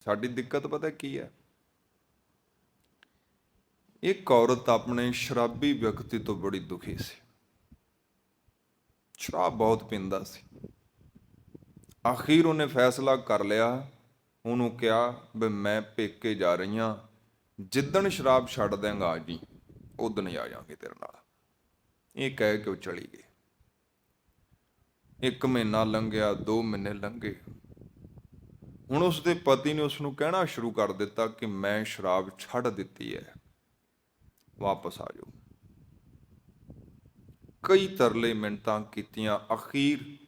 ਸਾਡੀ ਦਿੱਕਤ ਪਤਾ ਕੀ ਹੈ? ਇੱਕ ਔਰਤ ਆਪਣੇ ਸ਼ਰਾਬੀ ਵਿਅਕਤੀ ਤੋਂ ਬੜੀ ਦੁਖੀ ਸੀ। ਸ਼ਰਾਬ ਬਹੁਤ ਪੀਂਦਾ ਸੀ। ਆਖਿਰ ਉਹਨੇ ਫੈਸਲਾ ਕਰ ਲਿਆ। ਉਹਨੂੰ ਕਿਹਾ ਵੀ ਮੈਂ ਪੇਕੇ ਜਾ ਰਹੀ ਹਾਂ। ਜਿੱਦਣ ਸ਼ਰਾਬ ਛੱਡ ਦੇਂਗਾ ਆ ਜੀ ਉਦਣ ਹੀ ਆ ਜਾਾਂਗੇ ਤੇਰੇ ਨਾਲ। ਇਹ ਕਹਿ ਕੇ ਉਹ ਚਲੀ ਗਈ। ਇੱਕ ਮਹੀਨਾ ਲੰਘਿਆ, ਦੋ ਮਹੀਨੇ ਲੰਘੇ। ਹੁਣ ਉਸ ਦੇ ਪਤੀ ਨੇ ਉਸ ਨੂੰ ਕਹਿਣਾ ਸ਼ੁਰੂ ਕਰ ਦਿੱਤਾ ਕਿ ਮੈਂ ਸ਼ਰਾਬ ਛੱਡ ਦਿੱਤੀ ਹੈ। ਵਾਪਸ ਆ ਜਾਓ। ਕਈ ਤਰਲੇ ਮਿੰਟਾਂ ਕੀਤੀਆਂ। ਅਖੀਰ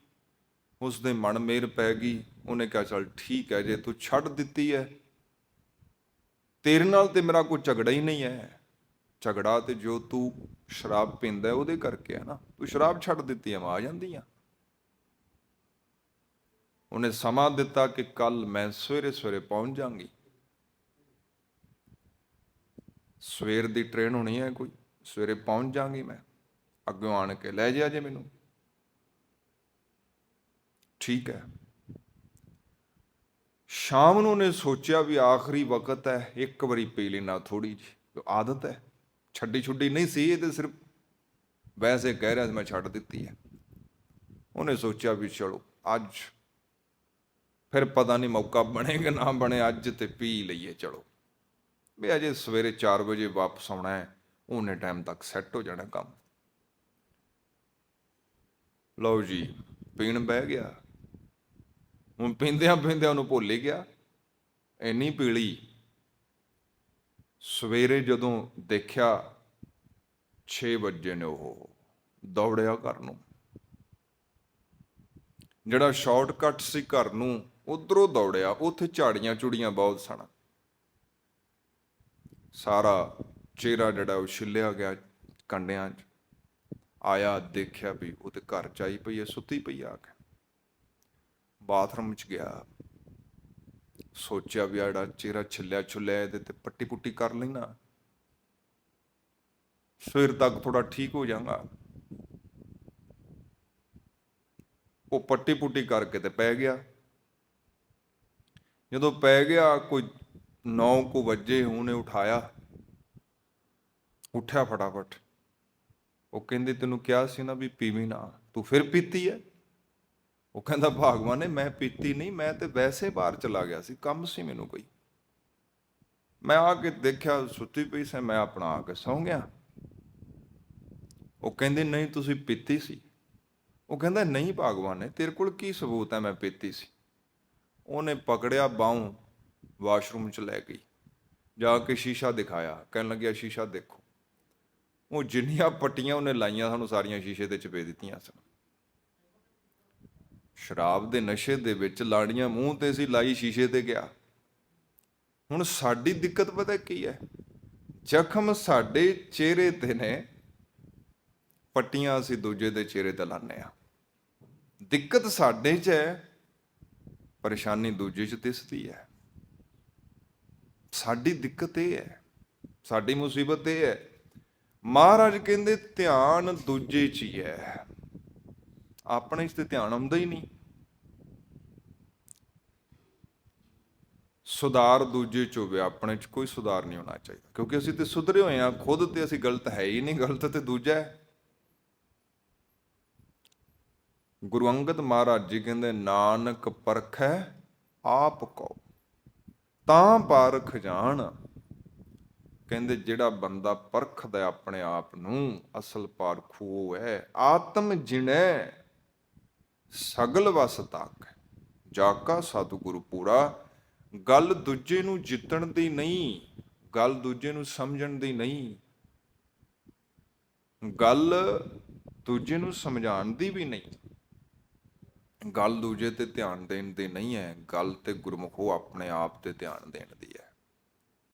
ਉਸ ਦੇ ਮਨ ਮੇਰ ਪੈ ਗਈ। ਉਹਨੇ ਕਿਹਾ, ਚਲ ਠੀਕ ਹੈ, ਜੇ ਤੂੰ ਛੱਡ ਦਿੱਤੀ ਹੈ, ਤੇਰੇ ਨਾਲ ਤੇ ਮੇਰਾ ਕੋਈ ਝਗੜਾ ਹੀ ਨਹੀਂ ਹੈ। ਝਗੜਾ ਤੇ ਜੋ ਤੂੰ ਸ਼ਰਾਬ ਪੀਂਦਾ ਉਹਦੇ ਕਰਕੇ ਹੈ ਨਾ। ਤੂੰ ਸ਼ਰਾਬ ਛੱਡ ਦਿੱਤੀ ਹੈ, ਮੈਂ ਆ ਜਾਂਦੀ ਆ ਉਹਨੇ ਸਮਾਂ ਦਿੱਤਾ ਕਿ ਕੱਲ ਮੈਂ ਸਵੇਰੇ ਸਵੇਰੇ ਪਹੁੰਚ ਜਾਾਂਗੀ। ਸਵੇਰ ਦੀ ਟ੍ਰੇਨ ਹੋਣੀ ਹੈ ਕੋਈ, ਸਵੇਰੇ ਪਹੁੰਚ ਜਾਾਂਗੀ ਮੈਂ। ਅੱਗੋਂ ਆਣ ਕੇ ਲੈ ਜਾ ਜੇ ਮੈਨੂੰ। ਠੀਕ ਹੈ। ਸ਼ਾਮ ਨੂੰ ਨੇ ਸੋਚਿਆ ਵੀ ਆਖਰੀ ਵਕਤ ਹੈ, ਇੱਕ ਵਾਰੀ ਪੀ ਲੈਣਾ ਥੋੜੀ ਜੀ ਆਦਤ ਹੈ। ਛੱਡੀ ਛੁੱਡੀ ਨਹੀਂ ਸੀ, ਇਹ ਤੇ ਸਿਰਫ ਵੈਸੇ ਕਹਿ ਰਿਹਾ ਮੈਂ ਛੱਡ ਦਿੱਤੀ ਹੈ। ਉਹਨੇ ਸੋਚਿਆ ਵੀ ਚਲੋ, ਅੱਜ ਫਿਰ ਪਤਾ ਨਹੀਂ ਮੌਕਾ ਬਣੇ ਕਿ ਨਾ ਬਣੇ, ਅੱਜ ਤੇ ਪੀ ਲਈਏ, ਚਲੋ। ਵੀ ਅਜੇ ਸਵੇਰੇ 4 ਵਜੇ ਵਾਪਸ ਆਉਣਾ ਹੈ, ਉਹਨੇ ਟਾਈਮ ਤੱਕ ਸੈੱਟ ਹੋ ਜਾਣਾ ਕੰਮ। ਲਓ ਜੀ, ਪੀਣ ਬਹਿ ਗਿਆ। ਹੁਣ ਪੀਂਦਿਆਂ ਪੀਂਦਿਆਂ ਉਹਨੂੰ ਭੁੱਲ ਹੀ ਗਿਆ। ਇੰਨੀ ਪੀਲੀ। ਸਵੇਰੇ ਜਦੋਂ ਦੇਖਿਆ 6 ਵਜੇ ਨੇ ਉਹ, ਦੌੜਿਆ ਘਰ ਨੂੰ। ਜਿਹੜਾ ਸ਼ਾਰਟਕਟ ਸੀ ਘਰ ਨੂੰ ਉਧਰੋਂ ਦੌੜਿਆ, ਉੱਥੇ ਝਾੜੀਆਂ ਚੁੜੀਆਂ ਬਹੁਤ ਸਨ। ਸਾਰਾ ਚਿਹਰਾ ਜਿਹੜਾ ਉਹ ਛਿੱਲਿਆ ਗਿਆ ਕੰਡਿਆਂ 'ਚ। ਆਇਆ, ਦੇਖਿਆ ਵੀ ਉਹਦੇ ਘਰ ਚ ਆਈ ਪਈ ਹੈ, ਸੁੱਤੀ ਪਈ ਆ ਕੇ। ਬਾਥਰੂਮ 'ਚ ਗਿਆ। ਸੋਚਿਆ ਵੀ ਆਹ ਜਿਹੜਾ ਚਿਹਰਾ ਛਿੱਲਿਆ ਛੁੱਲਿਆ ਇਹਦੇ ਤੇ ਪੱਟੀ ਪੁੱਟੀ ਕਰ ਲੈਣਾ। ਸਵੇਰ ਤੱਕ ਥੋੜਾ ਠੀਕ ਹੋ ਜਾਗਾ ਉਹ ਪੱਟੀ ਪੁੱਟੀ ਕਰਕੇ ਤੇ ਪੈ ਗਿਆ। ਜਦੋਂ ਪੈ ਗਿਆ, ਕੋਈ 9 ਕੁ ਵਜੇ ਉਹਨੇ ਉਠਾਇਆ। ਉੱਠਿਆ ਫਟਾਫਟ। ਉਹ ਕਹਿੰਦੇ, ਤੈਨੂੰ ਕਿਹਾ ਸੀ ਨਾ ਵੀ ਪੀਵੀ ਨਾ। ਤੂੰ ਫਿਰ ਪੀਤੀ ਹੈ ਉਹ ਕਹਿੰਦਾ, ਭਗਵਾਨ ਨੇ, ਮੈਂ ਪੀਤੀ ਨਹੀਂ, ਮੈਂ ਤੇ ਵੈਸੇ ਬਾਹਰ ਚਲਾ ਗਿਆ ਸੀ, ਕੰਮ ਸੀ ਮੈਨੂੰ ਕੋਈ। ਮੈਂ ਆ ਕੇ ਦੇਖਿਆ, ਸੁੱਤੀ ਪਈ ਸੀ, ਮੈਂ ਆਪਣਾ ਆ ਕੇ ਸੌਂ ਗਿਆ। ਉਹ ਕਹਿੰਦੇ, ਨਹੀਂ, ਤੁਸੀਂ ਪੀਤੀ ਸੀ। ਉਹ ਕਹਿੰਦਾ, ਨਹੀਂ ਭਗਵਾਨ ਨੇ, ਤੇਰੇ ਕੋਲ ਕੀ ਸਬੂਤ ਹੈ ਮੈਂ ਪੀਤੀ ਸੀ? ਉਹਨੇ ਪਕੜਿਆ ਬਾਹੋਂ, ਵਾਸ਼ਰੂਮ ਚ ਲੈ ਗਈ। ਜਾ ਕੇ ਸ਼ੀਸ਼ਾ ਦਿਖਾਇਆ, ਕਹਿਣ ਲੱਗਿਆ, ਸ਼ੀਸ਼ਾ ਦੇਖੋ। ਉਹ ਜਿੰਨੀਆਂ ਪੱਟੀਆਂ ਉਹਨੇ ਲਾਈਆਂ ਸਾਨੂੰ ਸਾਰੀਆਂ ਸ਼ੀਸ਼ੇ ਤੇ ਚਪੇ ਦਿੱਤੀਆਂ ਸਨ। ਸ਼ਰਾਬ ਦੇ ਨਸ਼ੇ ਦੇ ਵਿੱਚ ਲਾੜੀਆਂ ਮੂੰਹ ਤੇ ਸੀ, ਲਾਈ ਸ਼ੀਸ਼ੇ ਤੇ ਗਿਆ। ਹੁਣ ਸਾਡੀ ਦਿੱਕਤ ਪਤਾ ਕੀ ਹੈ? ਜ਼ਖਮ ਸਾਡੇ ਚਿਹਰੇ ਤੇ ਨੇ, ਪੱਟੀਆਂ ਅਸੀਂ ਦੂਜੇ ਦੇ ਚਿਹਰੇ ਤੇ ਲਾਉਂਦੇ ਆ ਦਿੱਕਤ ਸਾਡੇ 'ਚ ਹੈ ਪਰੇਸ਼ਾਨੀ ਦੂਜੇ 'ਚ ਦਿਸਦੀ ਹੈ। ਸਾਡੀ ਦਿੱਕਤ ਇਹ ਹੈ, ਸਾਡੀ ਮੁਸੀਬਤ ਇਹ ਹੈ। ਮਹਾਰਾਜ ਕਹਿੰਦੇ ਧਿਆਨ ਦੂਜੇ 'ਚ ਹੀ ਹੈ। ਆਪਣੇ 'ਚ ਤੇ ਧਿਆਨ ਆਉਂਦਾ ਹੀ ਨਹੀਂ। ਸੁਧਾਰ ਦੂਜੇ 'ਚ ਹੋਵੇ, ਆਪਣੇ 'ਚ ਕੋਈ ਸੁਧਾਰ ਨਹੀਂ ਹੋਣਾ ਚਾਹੀਦਾ। ਕਿਉਂਕਿ ਅਸੀਂ ਤੇ ਸੁਧਰੇ ਹੋਏ ਆ ਖੁਦ ਤੇ ਅਸੀਂ ਗਲਤ ਹੈ ਹੀ ਨਹੀਂ, ਗਲਤ ਤੇ ਦੂਜਾ ਹੈ। ਗੁਰੂ ਅੰਗਦ ਮਹਾਰਾਜ ਜੀ ਕਹਿੰਦੇ, ਨਾਨਕ ਪਰਖੈ ਆਪ ਕੋ ਤਾਂ ਪਰਖ ਜਾਣ। ਕਹਿੰਦੇ, ਜਿਹੜਾ ਬੰਦਾ ਪਰਖਦਾ ਆਪਣੇ ਆਪ ਨੂੰ, ਅਸਲ ਪਾਰਖੂ ਉਹ ਹੈ। ਆਤਮ ਜਿਣੈ ਸਗਲ ਵਸ ਤੱਕ। ਜਾਕਾ ਸਤਿਗੁਰੂ ਪੂਰਾ, ਗੱਲ ਦੂਜੇ ਨੂੰ ਜਿੱਤਣ ਦੀ ਨਹੀਂ, ਗੱਲ ਦੂਜੇ ਨੂੰ ਸਮਝਣ ਦੀ ਨਹੀਂ। ਗੱਲ ਦੂਜੇ ਨੂੰ ਸਮਝਾਉਣ ਦੀ ਵੀ ਨਹੀਂ। ਗੱਲ ਦੂਜੇ ਤੇ ਧਿਆਨ ਦੇਣ ਦੀ ਨਹੀਂ ਹੈ, ਗੱਲ ਤੇ ਗੁਰਮੁਖੋ ਆਪਣੇ ਆਪ ਤੇ ਧਿਆਨ ਦੇਣ ਦੀ ਹੈ।